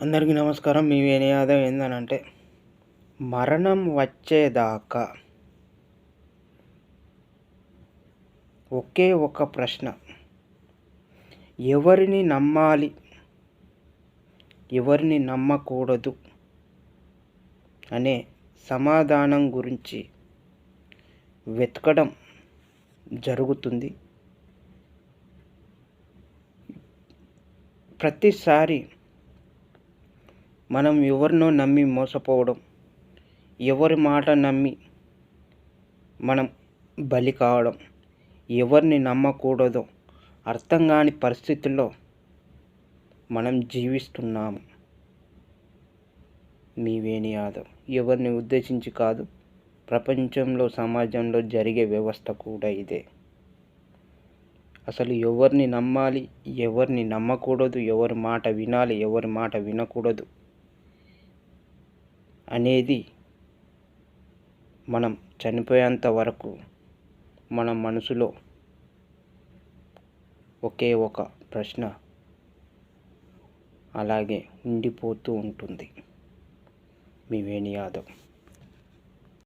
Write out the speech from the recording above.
అందరికీ నమస్కారం. మీ వేణి ఏందనంటే మరణం వచ్చేదాకా ఒకే ఒక ప్రశ్న. ఎవరిని నమ్మాలి? ఎవరిని నమ్మకూడదు? అనే సమాధానం గురించి వెతకడం జరుగుతుంది. ప్రతిసారి మనం ఎవరినో నమ్మి మోసపోవడం ఎవరి మాట నమ్మి మనం బలి కావడం ఎవరిని నమ్మకూడదో అర్థం కాని పరిస్థితుల్లో మనం జీవిస్తున్నాము. మీ వేణి యాదవ్ ఎవరిని ఉద్దేశించి కాదు ప్రపంచంలో సమాజంలో జరిగే వ్యవస్థ కూడా ఇదే. అసలు ఎవరిని నమ్మాలి ఎవరిని నమ్మకూడదు ఎవరి మాట వినాలి ఎవరి మాట వినకూడదు అనేది మనం చనిపోయేంత వరకు మన మనసులో ఒకే ఒక ప్రశ్న అలాగే ఉండిపోతూ ఉంటుంది. మీ వేణి యాదవ్.